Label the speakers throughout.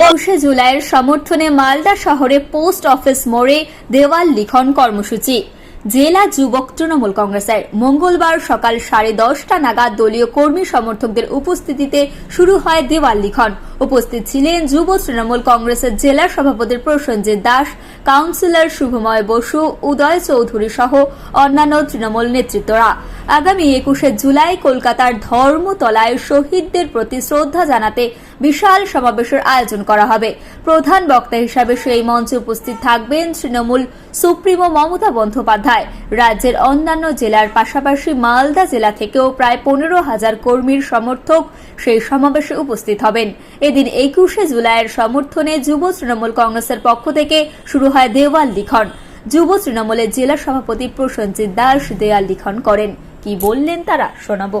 Speaker 1: একুশে জুলাইয়ের সমর্থনে মালদা শহরে পোস্ট অফিস মোড়ে দেওয়াল লিখন কর্মসূচি। জেলা যুবক তৃণমূল কংগ্রেসের মঙ্গলবার সকাল সাড়ে দশটা নাগাদ দলীয় কর্মী সমর্থকদের উপস্থিতিতে শুরু হয় দেওয়াল লিখন। উপস্থিত ছিলেন যুব তৃণমূল কংগ্রেসের জেলা সভাপতি প্রসেনজিৎ দাস, কাউন্সিলর শুভময় বসু, উদয় চৌধুরী সহ অন্যান্য তৃণমূল নেতৃত্বরা। আগামী একুশে জুলাই কলকাতার ধর্মতলায় শহীদদের প্রতি শ্রদ্ধা জানাতে বিশাল সমাবেশের আয়োজন করা হবে। প্রধান বক্তা হিসাবে সেই মঞ্চে উপস্থিত থাকবেন তৃণমূল সুপ্রিমো মমতা বন্দ্যোপাধ্যায়। রাজ্যের অন্যান্য জেলার পাশাপাশি মালদা জেলা থেকেও প্রায় পনেরো হাজার কর্মীর সমর্থক সেই সমাবেশে উপস্থিত হবেন। এদিন একুশে জুলাইয়ের সমর্থনে যুব তৃণমূল কংগ্রেসের পক্ষ থেকে শুরু হয় দেওয়াল লিখন। যুব তৃণমূলের জেলা সভাপতি প্রসেনজিৎ দাস দেয়াল লিখন করেন। কি বললেন তারা শোনাবো।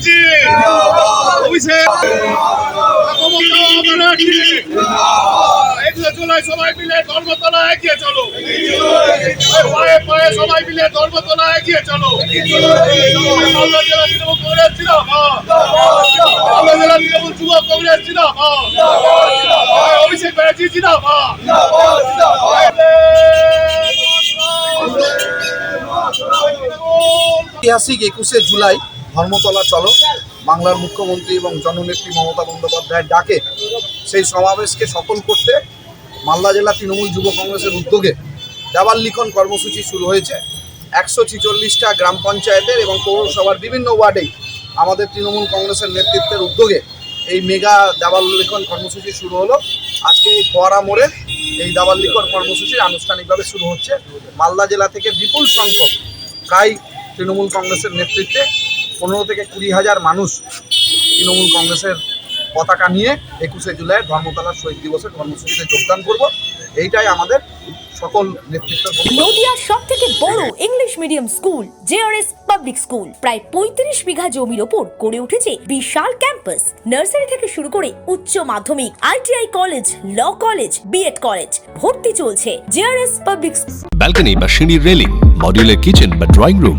Speaker 2: ব্যানার্জি। অভিষেক
Speaker 3: ঐতিহাসিক একুশে জুলাই ধর্মতলা চলো। বাংলার মুখ্যমন্ত্রী এবং জননেত্রী মমতা বন্দ্যোপাধ্যায়ের ডাকে সেই সমাবেশকে সফল করতে মালদা জেলা তৃণমূল যুব কংগ্রেসের উদ্যোগে দেওয়াল লিখন কর্মসূচি শুরু হয়েছে। একশো ছিচল্লিশটা গ্রাম পঞ্চায়েতের এবং পৌরসভার বিভিন্ন ওয়ার্ডেই আমাদের তৃণমূল কংগ্রেসের নেতৃত্বের উদ্যোগে এই মেগা দেওয়াল লিখন কর্মসূচি শুরু হলো। আজকে এই ফোয়ারা মোড়ে এই দেওয়াল লিখন কর্মসূচি আনুষ্ঠানিকভাবে শুরু হচ্ছে। মালদা জেলা থেকে বিপুল সংখ্যক প্রায় তৃণমূল কংগ্রেসের নেতৃত্বে পনেরো থেকে কুড়ি হাজার মানুষ তৃণমূল কংগ্রেসের পতাকা নিয়ে একুশে জুলাই ধর্মতলার শহীদ দিবসের কর্মসূচিতে যোগদান করব। এইটাই আমাদের সকল বক্তব্য।
Speaker 4: নদিয়ার সব থেকে বড় English medium school JRS public school. প্রায় পঁয়ত্রিশ বিঘা জমির ওপর গড়ে উঠেছে বিশাল ক্যাম্পাস। নার্সারি থেকে শুরু করে উচ্চ মাধ্যমিক ITI college law college BEd college ভর্তি চলছে জেআরএস পাবলিক
Speaker 5: ব্যালকনি বা সিঁড়ির রেলিং মডিউলার কিচেন বা ড্রয়িং রুম